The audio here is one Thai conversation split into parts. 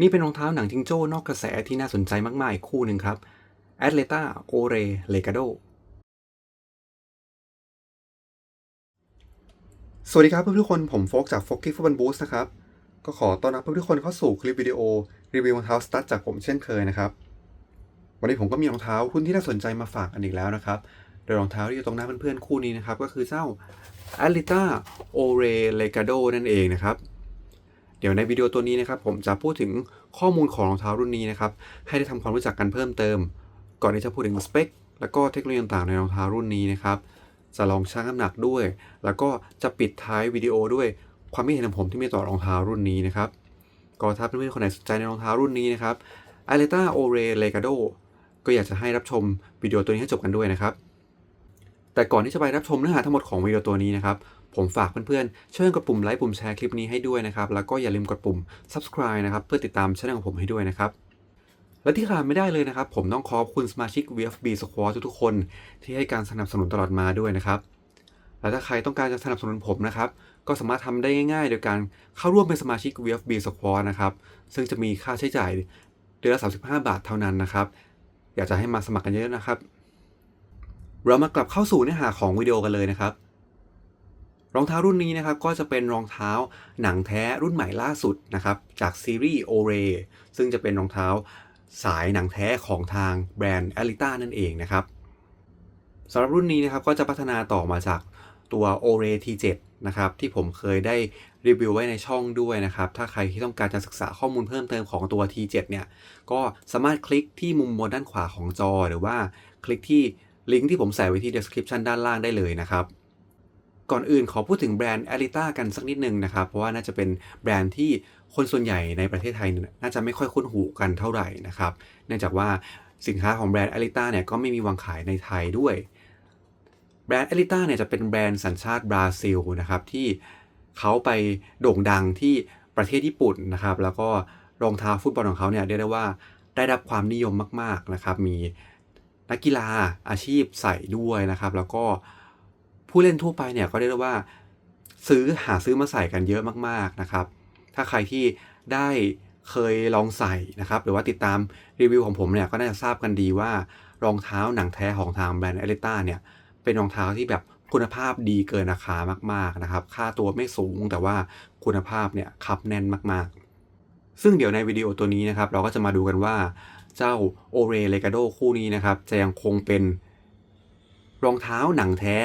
นี่เป็นรองเท้าหนังจิงโจ้นอกกระแสที่น่าสนใจมากๆอีกคู่หนึ่งครับ a t l e t a o r e Legado สวัสดีครับเพื่อนๆทุกคนผมโฟกจาก f o k y Football Boost นะครับ ก็ขอต้อนรับเพื่อนๆทุกคนเข้าสู่คลิปวิดีโอ รีวิวรองเท้าสตั๊ดจากผมเช่นเคยนะครับ วันนี้ผมก็มีรองเท้าหุ้นที่น่าสนใจมาฝากกันอีกแล้วนะครับโดยรองเท้าที่อยู่ตรงหน้าเพื่อนๆคู่นี้นะครับ ก็คือเจ้า a l i t a o r e Legado นั่นเองนะครับ เดี๋ยวในวิดีโอตัวนี้นะครับผมจะพูดถึงข้อมูลของรองเท้ารุ่นนี้นะครับให้ได้ทำความรู้จักกันเพิ่มเติม ก่อนที่จะพูดถึงสเปคแล้วก็เทคโนโลยีต่างๆในรองเท้ารุ่นนี้นะครับจะลองชั่งน้ำหนักด้วย แล้วก็จะปิดท้ายวิดีโอด้วยความคิดเห็นของผมที่มีต่อรองเท้ารุ่นนี้นะครับก็ถ้าเพื่อนๆคนไหนสนใจในรองเท้ารุ่นนี้นะครับอ a l e t a o r e Legado ก็อยากจะให้รับชมวิดีโอตัวนี้ให้จบกันด้วยนะครับ แต่ก่อนที่จะไปรับชมเนื้อหาทั้งหมดของวิดีโอตัวนี้นะครับ ผมฝากเพื่อนๆช่วยกดปุ่มไลค์ปุ่มแชร์คลิปนี้ให้ด้วยนะครับ แล้วก็อย่าลืมกดปุ่ม subscribe นะครับเพื่อติดตามช่องของผมให้ด้วยนะครับและที่ขาดไม่ได้เลยนะครับ ผมต้องขอบคุณสมาชิก VFB Squad ทุกๆคน ที่ให้การสนับสนุนตลอดมาด้วยนะครับและถ้าใครต้องการจะสนับสนุนผมนะครับ ก็สามารถทำได้ง่ายๆ โดยการเข้าร่วมเป็นสมาชิก VFB Squad นะครับ ซึ่งจะมีค่าใช้จ่ายเดือนละ 35 บาทเท่านั้นนะครับ อยากจะให้มาสมัครกันเยอะนะครับ เรามากลับเข้าสู่เนื้อหาของวิดีโอกันเลยนะครับ รองเท้ารุ่นนี้นะครับก็จะเป็นรองเท้าหนังแท้รุ่นใหม่ล่าสุดนะครับจากซีรีส์ o r e ซึ่งจะเป็นรองเท้าสายหนังแท้ของทางแบรนด์ a l i t a นั่นเองนะครับสำหรับรุ่นนี้นะครับก็จะพัฒนาต่อมาจากตัว o r e T7 นะครับที่ผมเคยได้รีวิวไว้ในช่องด้วยนะครับ ถ้าใครที่ต้องการจะศึกษาข้อมูลเพิ่มเติมของตัว T7 เนี่ยก็สามารถคลิกที่มุมบนด้านขวาของจอ หรือว่าคลิกที่ลิงก์ที่ผมใส่ไว้ที่ description ด้านล่างได้เลยนะครับ ก่อนอื่นขอพูดถึงแบรนด์ a l i t a กันสักนิดนึงนะครับ เพราะว่าน่าจะเป็นแบรนด์ที่คนส่วนใหญ่ในประเทศไทยน่าจะไม่ค่อยคุ้นหูกันเท่าไหร่นะครับ เนื่องจากว่าสินค้าของแบรนด์ a l i t a เนี่ยก็ไม่มีวางขายในไทยด้วย แบรนด์ a l i t a เนี่ยจะเป็นแบรนด์สัญชาติบราซิลนะครับที่เขาไปโด่งดังที่ประเทศญี่ปุ่นนะครับ แล้วก็รองเท้าฟุตบอลของเขาเนี่ยเรียกได้ว่าได้รับความนิยมมาก ๆนะครับ มีนักกีฬาอาชีพใส่ด้วยนะครับ แล้วก็ ผู้เล่นทั่วไปเนี่ยก็เรียกได้ว่า ซื้อหาซื้อมาใส่กันเยอะมากๆนะครับ ถ้าใครที่ได้เคยลองใส่นะครับ หรือว่าติดตามรีวิวของผมเนี่ยก็น่าจะทราบกันดีว่ารองเท้าหนังแท้ของทางแบรนด์เอลิต้าเนี่ยเป็นรองเท้าที่แบบคุณภาพดีเกินราคามากๆนะครับ ค่าตัวไม่สูงแต่ว่าคุณภาพเนี่ยคับแน่นมากๆ ซึ่งเดี๋ยวในวิดีโอตัวนี้นะครับ เราก็จะมาดูกันว่าเจ้าโอเรเลกาโดคู่นี้นะครับ จะยังคงเป็นรองเท้าหนังแท้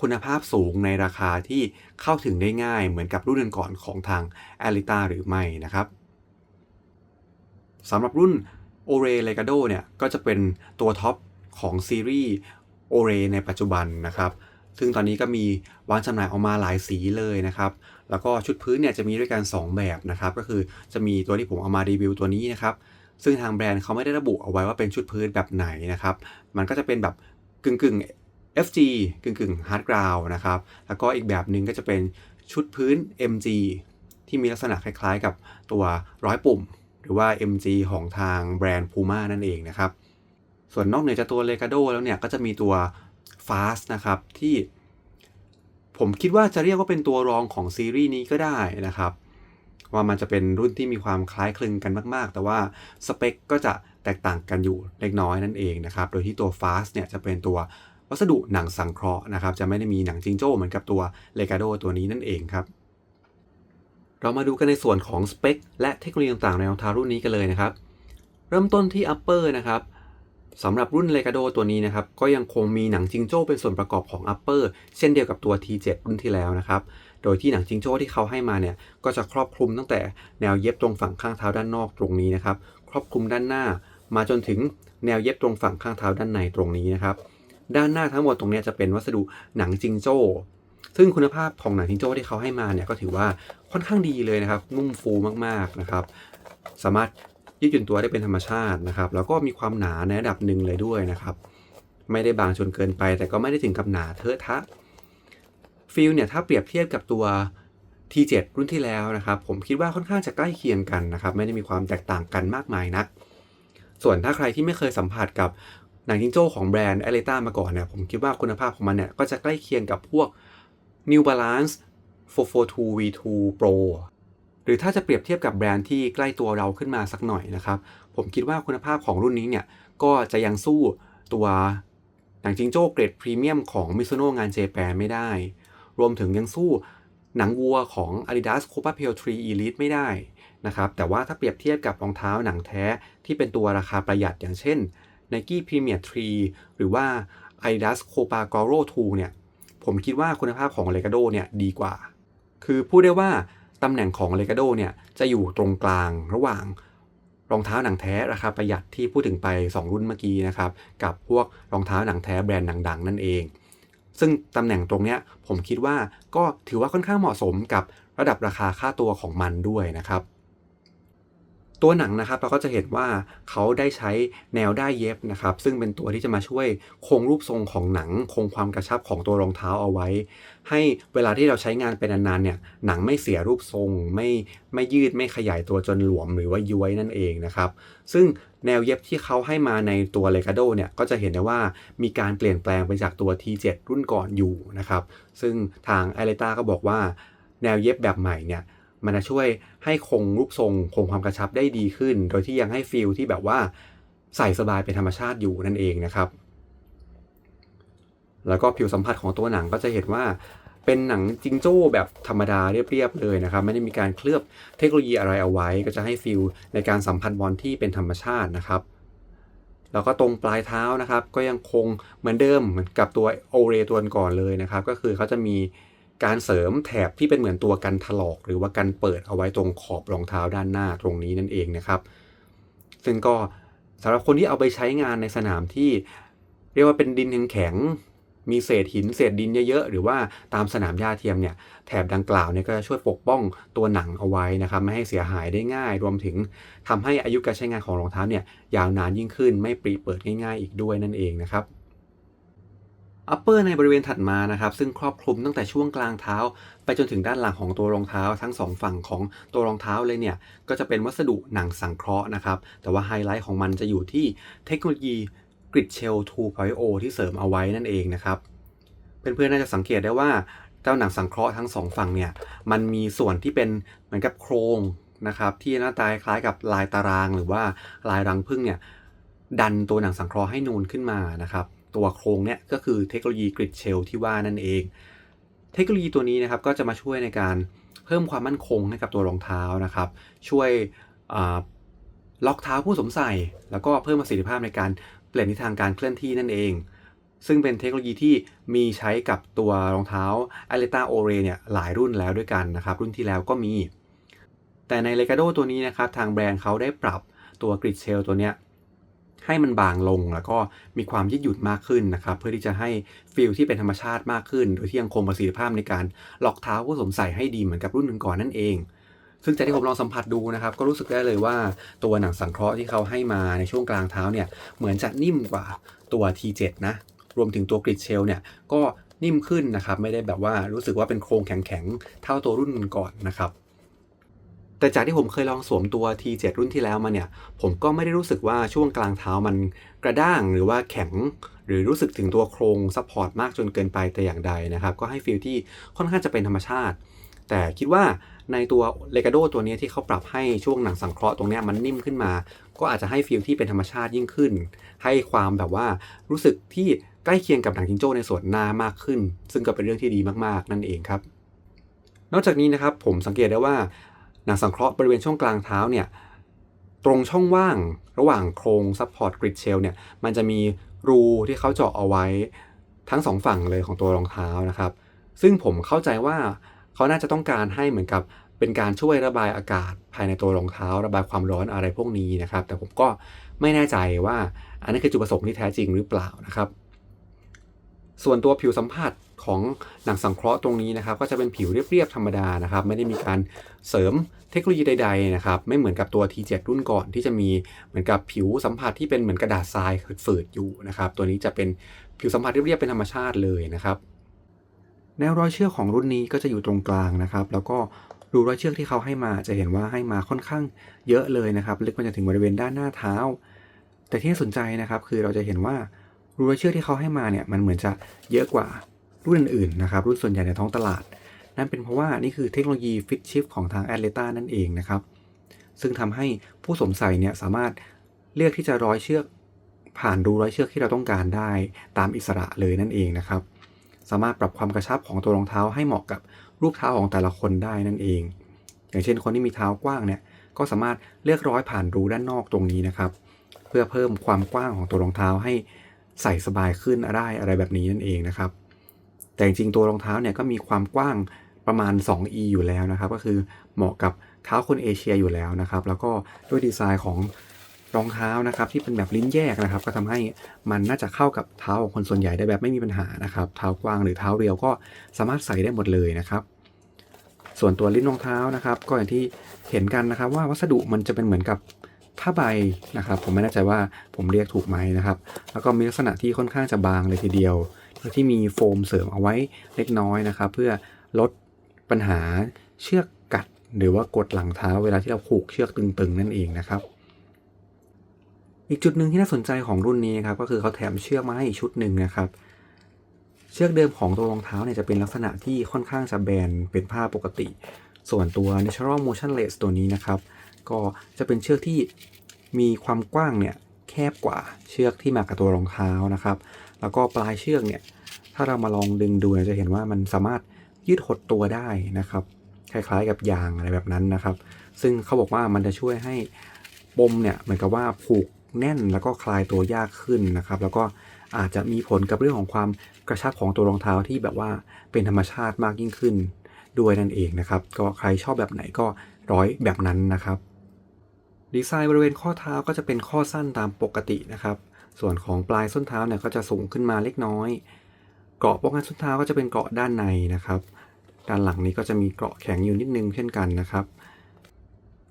คุณภาพสูงในราคาที่เข้าถึงได้ง่ายเหมือนกับรุ่นก่อนของทาง a l i t a หรือไม่นะครับสำหรับรุ่น o r e Legado เนี่ยก็จะเป็นตัวท็อปของซีรีส์ o r e ในปัจจุบันนะครับ ซึ่งตอนนี้ก็มีวางจำหน่ายออกมาหลายสีเลยนะครับ แล้วก็ชุดพื้นเนี่ยจะมีด้วยกัน 2 แบบนะครับ ก็คือจะมีตัวที่ผมเอามารีวิวตัวนี้นะครับ ซึ่งทางแบรนด์เขาไม่ได้ระบุเอาไว้ว่าเป็นชุดพื้นแบบไหนนะครับ มันก็จะเป็นแบบกึ่งกึ่ง FG กึ่งกึ่ง hard ground นะครับ แล้วก็อีกแบบหนึ่งก็จะเป็นชุดพื้น MG ที่มีลักษณะคล้ายๆ กับตัวร้อยปุ่ม หรือว่า MG ของทางแบรนด์ Puma นั่นเองนะครับ ส่วนนอกเหนือจากตัว Legado แล้วเนี่ย ก็จะมีตัว Fast นะครับ ที่ผมคิดว่าจะเรียกว่าเป็นตัวรองของซีรีส์นี้ก็ได้นะครับ ว่ามันจะเป็นรุ่นที่มีความคล้ายคลึงกันมาก ๆ แต่ว่าสเปคก็จะแตกต่างกันอยู่เล็กน้อยนั่นเองนะครับ โดยที่ตัว Fast เนี่ยจะเป็นตัว วัสดุหนังสังเคราะห์นะครับ จะไม่ได้มีหนังจิงโจ้เหมือนกับตัวเลกาโดตัวนี้นั่นเองครับ เรามาดูกันในส่วนของสเปคและเทคโนโลยีต่างๆในรองเท้ารุ่นนี้กันเลยนะครับ เริ่มต้นที่ upper นะครับสำหรับรุ่นเลกาโดตัวนี้นะครับ ก็ยังคงมีหนังจิงโจ้เป็นส่วนประกอบของ upper เช่นเดียวกับตัว T7 รุ่นที่แล้วนะครับ โดยที่หนังจิงโจ้ที่เขาให้มาเนี่ย ก็จะครอบคลุมตั้งแต่แนวเย็บตรงฝั่งข้างเท้าด้านนอกตรงนี้นะครับ ครอบคลุมด้านหน้า มาจนถึงแนวเย็บตรงฝั่งข้างเท้าด้านในตรงนี้นะครับ ด้านหน้าทั้งหมดตรงนี้จะเป็นวัสดุหนังจิงโจ้ ซึ่งคุณภาพของหนังจิงโจ้ที่เขาให้มาเนี่ยก็ถือว่าค่อนข้างดีเลยนะครับ นุ่มฟูมากๆนะครับ สามารถยืดหยุ่นตัวได้เป็นธรรมชาตินะครับ แล้วก็มีความหนาในระดับหนึ่งเลยด้วยนะครับ ไม่ได้บางจนเกินไป แต่ก็ไม่ได้ถึงกับหนาเทอะทะฟิลเนี่ยถ้าเปรียบเทียบกับตัว T7 รุ่นที่แล้วนะครับ ผมคิดว่าค่อนข้างจะใกล้เคียงกันนะครับ ไม่ได้มีความแตกต่างกันมากมายนัก ส่วนถ้าใครที่ไม่เคยสัมผัสกับ หนังจิงโจ้ของแบรนด์ a l e t a มาก่อนเนี่ยผมคิดว่าคุณภาพของมันเนี่ยก็จะใกล้เคียงกับพวก New Balance 442 V2 Pro รือถ้าจะเปรียบเทียบกับแบรนด์ที่ใกล้ตัวเราขึ้นมาสักหน่อยนะครับ ผมคิดว่าคุณภาพของรุ่นนี้เนี่ยก็จะยังสู้ตัวหนังจิงโจ้เกรดพรีเมียมของมิ z ุโนงานเจแปนไม่ได้ รวมถึงยังสู้หนังวัวของ Adidas Copa p e l 3 Elite ไม่ได้นะครับ แต่ว่าถ้าเปรียบเทียบกับรองเท้าหนังแท้ที่เป็นตัวราคาประหยัดอย่างเช่น Nike Premier 3 หรือว่า Adidas Copa Goro 2เนี่ย ผมคิดว่าคุณภาพของ l e g a d o เนี่ยดีกว่า คือพูดได้ว่าตำแหน่งของ l e g a d o เนี่ยจะอยู่ตรงกลางระหว่างรองเท้าหนังแท้ราคาประหยัดที่พูดถึงไป 2 รุ่นเมื่อกี้นะครับ กับพวกรองเท้าหนังแท้แบรนด์ดังๆ นั่นเอง ซึ่งตำแหน่งตรงเนี้ยผมคิดว่าก็ถือว่าค่อนข้างเหมาะสมกับระดับราคาค่าตัวของมันด้วยนะครับ ตัวหนังนะครับเราก็จะเห็นว่าเขาได้ใช้แนวได้ายเย็บนะครับ ซึ่งเป็นตัวที่จะมาช่วยคงรูปทรงของหนัง คงความกระชับของตัวรองเท้าเอาไว้ ให้เวลาที่เราใช้งานเป็นนานๆเนี่ยหนังไม่เสียรูปทรง ไม่ไม่ยืดไม่ขยายตัวจนหลวมหรือว่าย้วยนั่นเองนะครับ ซึ่งแนวเย็บที่เขาให้มาในตัวเลกาโดเนี่ยก็จะเห็นได้ว่ามีการเปลี่ยนแปลงไปจากตัว T7 รุ่นก่อนอยู่นะครับ ซึ่งทางไอเลต้าก็บอกว่าแนวเย็บแบบใหม่เนี่ย มันจะช่วยให้คงรูปทรงคงความกระชับได้ดีขึ้น โดยที่ยังให้ฟีลที่แบบว่าใส่สบายเป็นธรรมชาติอยู่นั่นเองนะครับ แล้วก็ผิวสัมผัสของตัวหนังก็จะเห็นว่าเป็นหนังจิงโจ้แบบธรรมดาเรียบๆเลยนะครับ ไม่ได้มีการเคลือบเทคโนโลยีอะไรเอาไว้ ก็จะให้ฟีลในการสัมผัสบอลที่เป็นธรรมชาตินะครับ แล้วก็ตรงปลายเท้านะครับ ก็ยังคงเหมือนเดิมเหมือนกับตัวโอเรตัวก่อนเลยนะครับ ก็คือเขาจะมี การเสริมแถบที่เป็นเหมือนตัวกันถลอก หรือว่ากันเปิดเอาไว้ตรงขอบรองเท้าด้านหน้าตรงนี้นั่นเองนะครับ ซึ่งก็สำหรับคนที่เอาไปใช้งานในสนามที่เรียกว่าเป็นดินแข็งมีเศษหินเศษดินเยอะๆ หรือว่าตามสนามหญ้าเทียมเนี่ยแถบดังกล่าวเนี่ยก็จะช่วยปกป้องตัวหนังเอาไว้นะครับไม่ให้เสียหายได้ง่าย รวมถึงทำให้อายุการใช้งานของรองเท้าเนี่ยยาวนานยิ่งขึ้นไม่ปริเปิดง่ายๆ อีกด้วยนั่นเองนะครับ อัปเปอร์ในบริเวณถัดมานะครับ ซึ่งครอบคลุมตั้งแต่ช่วงกลางเท้า ไปจนถึงด้านหลังของตัวรองเท้า ทั้งสองฝั่งของตัวรองเท้าเลยเนี่ย ก็จะเป็นวัสดุหนังสังเคราะห์นะครับ แต่ว่าไฮไลท์ของมันจะอยู่ที่เทคโนโลยี Grid Shell 2.0 ที่เสริมเอาไว้นั่นเองนะครับ เพื่อนๆน่าจะสังเกตได้ว่าเจ้าหนังสังเคราะห์ทั้งสองฝั่งเนี่ย มันมีส่วนที่เป็นเหมือนกับโครงนะครับที่หน้าตาคล้ายกับลายตาราง หรือว่าลายรังผึ้งเนี่ยดันตัวหนังสังเคราะห์ให้นูนขึ้นมานะครับ ตัวโครงเนี่ยก็คือเทคโนโลยี Grid Shell ที่ว่านั่นเอง เทคโนโลยีตัวนี้นะครับก็จะมาช่วยในการเพิ่มความมั่นคงให้กับตัวรองเท้านะครับ ช่วยล็อกเท้าผู้สวมใส่ แล้วก็เพิ่มประสิทธิภาพในการเปลี่ยนทิศทางการเคลื่อนที่นั่นเอง ซึ่งเป็นเทคโนโลยีที่มีใช้กับตัวรองเท้า a l e t a o r e เนี่ยหลายรุ่นแล้วด้วยกันนะครับ รุ่นที่แล้วก็มี แต่ใน l e g a d o ตัวนี้นะครับ ทางแบรนด์เขาได้ปรับตัว Grid Shell ตัวเนี้ย ให้มันบางลงแล้วก็มีความยืดหยุ่นมากขึ้นนะครับ เพื่อที่จะให้ฟีลที่เป็นธรรมชาติมากขึ้น โดยที่ยังคงประสิทธิภาพในการล็อกเท้าผู้สวมใส่ให้ดีเหมือนกับรุ่นก่อนนั่นเอง ซึ่งจากที่ผมลองสัมผัสดูนะครับ ก็รู้สึกได้เลยว่าตัวหนังสังเคราะห์ที่เขาให้มาในช่วงกลางเท้าเนี่ยเหมือนจะนิ่มกว่าตัว T7 นะรวมถึงตัวกริดเชลเนี่ยก็นิ่มขึ้นนะครับ ไม่ได้แบบว่ารู้สึกว่าเป็นโครงแข็งๆ เท่าตัวรุ่นก่อนนะครับ แต่จากที่ผมเคยลองสวมตัว T7 รุ่นที่แล้วมาเนี่ย ผมก็ไม่ได้รู้สึกว่าช่วงกลางเท้ามันกระด้างหรือว่าแข็ง หรือรู้สึกถึงตัวโครงซัพพอร์ตมากจนเกินไปแต่อย่างใดนะครับ ก็ให้ฟีลที่ค่อนข้างจะเป็นธรรมชาติ แต่คิดว่าในตัวเลกาโดตัวนี้ที่เขาปรับให้ช่วงหนังสังเคราะห์ตรงนี้มันนิ่มขึ้นมา ก็อาจจะให้ฟีลที่เป็นธรรมชาติยิ่งขึ้น ให้ความแบบว่ารู้สึกที่ใกล้เคียงกับหนังจิงโจ้ในส่วนหน้ามากขึ้น ซึ่งก็เป็นเรื่องที่ดีมากๆนั่นเองครับนอกจากนี้นะครับผมสังเกตได้ว่า หนังสังเคราะห์บริเวณช่วงกลางเท้าเนี่ยตรงช่องว่างระหว่างโครงซัพพอร์ตกริดเชลเนี่ยมันจะมีรูที่เขาเจาะเอาไว้ทั้งสองฝั่งเลยของตัวรองเท้านะครับ ซึ่งผมเข้าใจว่าเขาน่าจะต้องการให้เหมือนกับเป็นการช่วยระบายอากาศภายในตัวรองเท้า ระบายความร้อนอะไรพวกนี้นะครับ แต่ผมก็ไม่แน่ใจว่าอันนี้คือจุดประสงค์ที่แท้จริงหรือเปล่านะครับ ส่วนตัวผิวสัมผัส ของหนังสังเคราะห์ตรงนี้นะครับ ก็จะเป็นผิวเรียบๆธรรมดานะครับ ไม่ได้มีการเสริมเทคโนโลยีใด ๆ นะครับ ไม่เหมือนกับตัว T7 รุ่นก่อนที่จะมีเหมือนกับผิวสัมผัสที่เป็นเหมือนกระดาษทรายฝืดๆอยู่นะครับ ตัวนี้จะเป็นผิวสัมผัสเรียบๆเป็นธรรมชาติเลยนะครับแนวรอยเชือกของรุ่นนี้ก็จะอยู่ตรงกลางนะครับ แล้วก็รูรอยเชือกที่เขาให้มาจะเห็นว่าให้มาค่อนข้างเยอะเลยนะครับ ลึกมาจนถึงบริเวณด้านหน้าเท้า แต่ที่น่าสนใจนะครับ คือเราจะเห็นว่ารูรอยเชือกที่เขาให้มาเนี่ยมันเหมือนจะเยอะกว่า รุ่นอื่นๆนะครับรุ่นส่วนใหญ่ในท้องตลาด นั่นเป็นเพราะว่านี่คือเทคโนโลยีฟิตชิฟของทาง a t l e t a นั่นเองนะครับ ซึ่งทำให้ผู้สวมใส่เนี่ยสามารถเลือกที่จะร้อยเชือก ผ่านรูร้อยเชือกที่เราต้องการได้ตามอิสระเลยนั่นเองนะครับ สามารถปรับความกระชับของตัวรองเท้าให้เหมาะกับรูปเท้าของแต่ละคนได้นั่นเอง อย่างเช่นคนที่มีเท้ากว้างเนี่ยก็สามารถเลือกร้อยผ่านรูด้านนอกตรงนี้นะครับ เพื่อเพิ่มความกว้างของตัวรองเท้าให้ใส่สบายขึ้นได้อะไรแบบนี้นั่นเองนะครับ แต่จริงๆตัวรองเท้าเนี่ยก็มีความกว้างประมาณ 2e อยู่แล้วนะครับ ก็คือเหมาะกับเท้าคนเอเชียอยู่แล้วนะครับ แล้วก็ด้วยดีไซน์ของรองเท้านะครับที่เป็นแบบลิ้นแยกนะครับ ก็ทำให้มันน่าจะเข้ากับเท้าของคนส่วนใหญ่ได้แบบไม่มีปัญหานะครับเท้ากว้างหรือเท้าเรียวก็สามารถใส่ได้หมดเลยนะครับ ส่วนตัวลิ้นรองเท้านะครับ ก็อย่างที่เห็นกันนะครับ ว่าวัสดุมันจะเป็นเหมือนกับผ้าใบนะครับ ผมไม่แน่ใจว่าผมเรียกถูกไหมนะครับ แล้วก็มีลักษณะที่ค่อนข้างจะบางเลยทีเดียว ที่มีโฟมเสริมเอาไว้เล็กน้อยนะครับ เพื่อลดปัญหาเชือกกัด หรือว่ากดหลังเท้าเวลาที่เราผูกเชือกตึงๆ นั่นเองนะครับ อีกจุดหนึ่งที่น่าสนใจของรุ่นนี้ครับก็คือเขาแถมเชือกมาให้อีกชุดหนึ่งนะครับเชือกเดิมของตัวรองเท้าเนี่ยจะเป็นลักษณะที่ค่อนข้างจะแบนเป็นผ้าปกติ ส่วนตัว Natural Motionless ตัวนี้นะครับ ก็จะเป็นเชือกที่มีความกว้างเนี่ยแคบกว่าเชือกที่มากับตัวรองเท้านะครับ แล้วก็ปลายเชือกเนี่ย ถ้าเรามาลองดึงดูนะจะเห็นว่ามันสามารถยืดหดตัวได้นะครับ คล้ายๆกับยางอะไรแบบนั้นนะครับ ซึ่งเขาบอกว่ามันจะช่วยให้ปมเนี่ยเหมือนกับว่าผูกแน่นแล้วก็คลายตัวยากขึ้นนะครับ แล้วก็อาจจะมีผลกับเรื่องของความกระชับของตัวรองเท้าที่แบบว่าเป็นธรรมชาติมากยิ่งขึ้นด้วยนั่นเองนะครับ ก็ใครชอบแบบไหนก็ร้อยแบบนั้นนะครับ ดีไซน์บริเวณข้อเท้าก็จะเป็นข้อสั้นตามปกตินะครับ ส่วนของปลายส้นเท้าเนี่ยก็จะสูงขึ้นมาเล็กน้อย เกราะป้องกันส้นเท้าก็จะเป็นเกราะด้านในนะครับ ด้านหลังนี้ก็จะมีเกราะแข็งอยู่นิดนึงเช่นกันนะครับ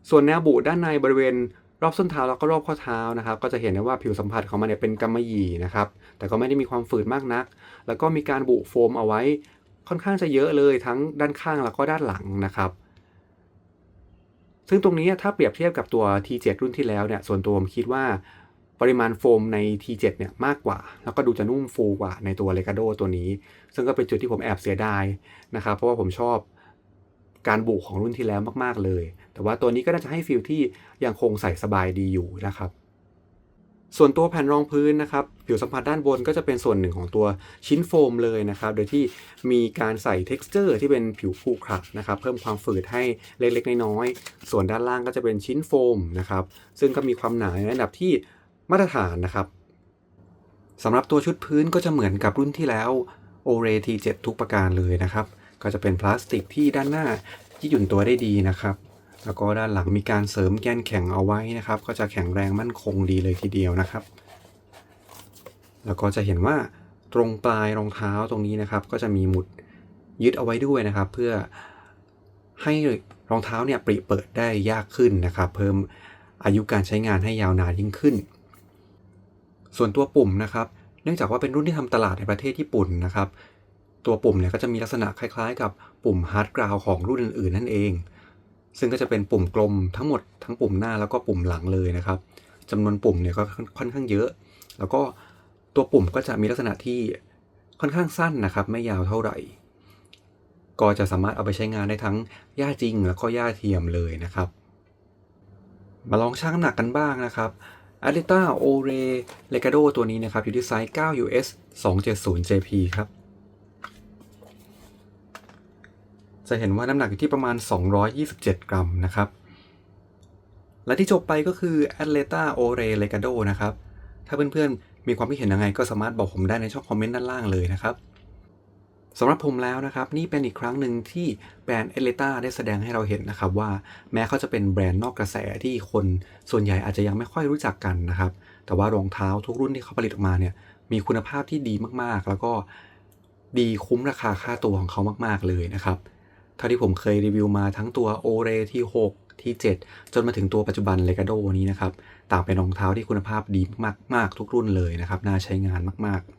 ส่วนแนวบุด้านในบริเวณรอบส้นเท้าแล้วก็รอบข้อเท้านะครับ ก็จะเห็นได้ว่าผิวสัมผัสของมันเนี่ยเป็นกำมะหยี่นะครับ แต่ก็ไม่ได้มีความฝืดมากนัก แล้วก็มีการบุโฟมเอาไว้ค่อนข้างจะเยอะเลยทั้งด้านข้างแล้วก็ด้านหลังนะครับ ซึ่งตรงนี้ถ้าเปรียบเทียบกับตัว T7 รุ่นที่แล้วเนี่ยส่วนตัวผมคิดว่า ปริมาณโฟมใน T7 เนี่ยมากกว่า แล้วก็ดูจะนุ่มฟูกว่าในตัว l e g a d o ตัวนี้ ซึ่งก็เป็นจุดที่ผมแอบเสียดายนะครับ เพราะว่าผมชอบการบุกของรุ่นที่แล้วมากๆเลย แต่ว่าตัวนี้ก็น่าจะให้ฟีลที่ยังคงใส่สบายดีอยู่นะครับ ส่วนตัวแผ่นรองพื้นนะครับ ผิวสัมผัสด้านบนก็จะเป็นส่วนหนึ่งของตัวชิ้นโฟมเลยนะครับ โดยที่มีการใส่ t e x t อร์ที่เป็นผิวขรุขระนะครับ เพิ่มความฝืดให้เล็กๆ น้อยๆ ส่วนด้านล่างก็จะเป็นชิ้นโฟมนะครับ ซึ่งก็มีความหนาในระดับที่ มาตรฐานนะครับสำหรับตัวชุดพื้นก็จะเหมือนกับรุ่นที่แล้ว o r a T7 ทุกประการเลยนะครับ ก็จะเป็นพลาสติกที่ด้านหน้าที่หยุ่นตัวได้ดีนะครับ แล้วก็ด้านหลังมีการเสริมแกนแข็งเอาไว้นะครับ ก็จะแข็งแรงมั่นคงดีเลยทีเดียวนะครับ แล้วก็จะเห็นว่าตรงปลายรองเท้าตรงนี้นะครับ ก็จะมีหมุดยึดเอาไว้ด้วยนะครับ เพื่อให้รองเท้าเนี่ยปริเปิดได้ยากขึ้นนะครับ เพิ่มอายุการใช้งานให้ยาวนานยิ่งขึ้น ส่วนตัวปุ่มนะครับเนื่องจากว่าเป็นรุ่นที่ทำตลาดในประเทศญี่ปุ่นนะครับ ตัวปุ่มเนี่ยก็จะมีลักษณะคล้ายๆ กับปุ่มฮาร์ดกราวของรุ่นอื่นๆนั่นเอง ซึ่งก็จะเป็นปุ่มกลมทั้งหมดทั้งปุ่มหน้าแล้วก็ปุ่มหลังเลยนะครับจำนวนปุ่มเนี่ยก็ค่อนข้างเยอะ แล้วก็ตัวปุ่มก็จะมีลักษณะที่ค่อนข้างสั้นนะครับ ไม่ยาวเท่าไหร่ ก็จะสามารถเอาไปใช้งานได้ทั้งหญ้าจริง แล้วก็หญ้าเทียมเลยนะครับ มาลองชั่งน้ำหนักกันบ้างนะครับ a d i t a o r e Legado ตัวนี้นะครับ อยู่ที่ไซส์ 9 US 270 JP ครับ จะเห็นว่าน้ำหนักอยู่ที่ประมาณ 227 กรัมนะครับ และที่จบไปก็คือ Atleta o r e Legado นะครับ ถ้าเพื่อนๆ มีความคิดเห็นยังไงก็สามารถบอกผมได้ในช่องคอมเมนต์ด้านล่างเลยนะครับ สำหรับผมแล้วนะครับนี่เป็นอีกครั้งหนึ่งที่แบรนด์เอเลต้าได้แสดงให้เราเห็นนะครับว่าแม้เขาจะเป็นแบรนด์นอกกระแสที่คนส่วนใหญ่อาจจะยังไม่ค่อยรู้จักกันนะครับ แต่ว่ารองเท้าทุกรุ่นที่เขาผลิตออกมาเนี่ยมีคุณภาพที่ดีมากๆ แล้วก็ดีคุ้มราคาค่าตัวของเขามากๆเลยนะครับเท่าที่ผมเคยรีวิวมาทั้งตัวโอเรที่ 6 ที่ 7 จนมาถึงตัวปัจจุบันเลกาโดนี้นะครับต่างเป็นรองเท้าที่คุณภาพดีมากๆ ทุกรุ่นเลยนะครับน่าใช้งานมากๆ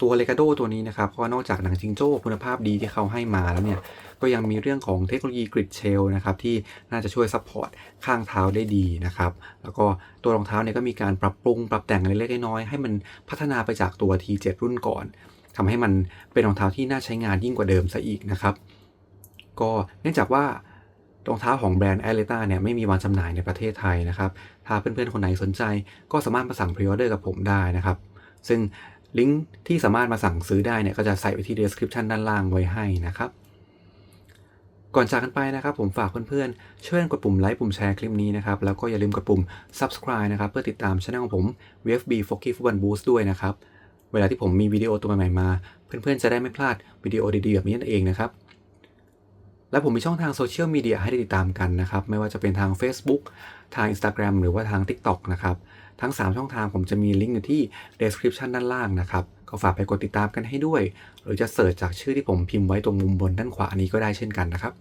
ตัวเลกาโดตัวนี้นะครับก็นอกจากหนังจิงโจ้คุณภาพดีที่เขาให้มาแล้วเนี่ย ก็ยังมีเรื่องของเทคโนโลยีกริดเชลนะครับที่น่าจะช่วยซัพพอร์ตข้างเท้าได้ดีนะครับ แล้วก็ตัวรองเท้าเนี่ยก็มีการปรับปรุง ปรับแต่งเล็กๆน้อยๆให้มันพัฒนาไปจากตัว T7 รุ่นก่อนทำให้มันเป็นรองเท้าที่น่าใช้งานยิ่งกว่าเดิมซะอีกนะครับ ก็เนื่องจากว่ารองเท้าของแบรนด์ a l e t a เนี่ยไม่มีวางจำหน่ายในประเทศไทยนะครับ ถ้าเพื่อนๆคนไหนสนใจก็สามารถมาสั่งพรีออเดอร์กับผมได้นะครับ ซึ่ง ลิงก์ที่สามารถมาสั่งซื้อได้เนี่ยก็จะใส่ไว้ที่ description ด้านล่างไว้ให้นะครับ ก่อนจากกันไปนะครับผมฝากเพื่อนๆ ช่วยกดปุ่มไลค์ปุ่มแชร์คลิปนี้นะครับ แล้วก็อย่าลืมกดปุ่ม subscribe นะครับ เพื่อติดตามช่องของผม VFB f o k y Football Boost ด้วยนะครับ เวลาที่ผมมีวิดีโอตัวใหม่ๆมา เพื่อนๆ จะได้ไม่พลาดวิดีโอดีๆแบบนี้นั่นเองนะครับและผมมีช่องทางโซเชียลมีเดียให้ได้ติดตามกันนะครับ ไม่ว่าจะเป็นทาง Facebook ทาง Instagram หรือว่าทาง TikTok นะครับ ทั้ง 3 ช่องทางผมจะมีลิงก์อยู่ที่ description ด้านล่างนะครับ ก็ฝากไปกดติดตามกันให้ด้วย หรือจะเสิร์ชจากชื่อที่ผมพิมพ์ไว้ตรงมุมบนด้านขวานี้ก็ได้เช่นกันนะครับ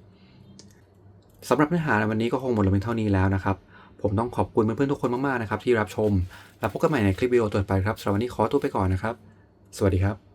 สำหรับเนื้อหาในวันนี้ก็คงหมดลงเพียงเท่านี้แล้วนะครับ ผมต้องขอบคุณเพื่อนๆทุกคนมากๆนะครับที่รับชม แล้วพบกันใหม่ในคลิปวิดีโอต่อไปครับสำหรับวันนี้ขอตัวไปก่อนนะครับ สวัสดีครับ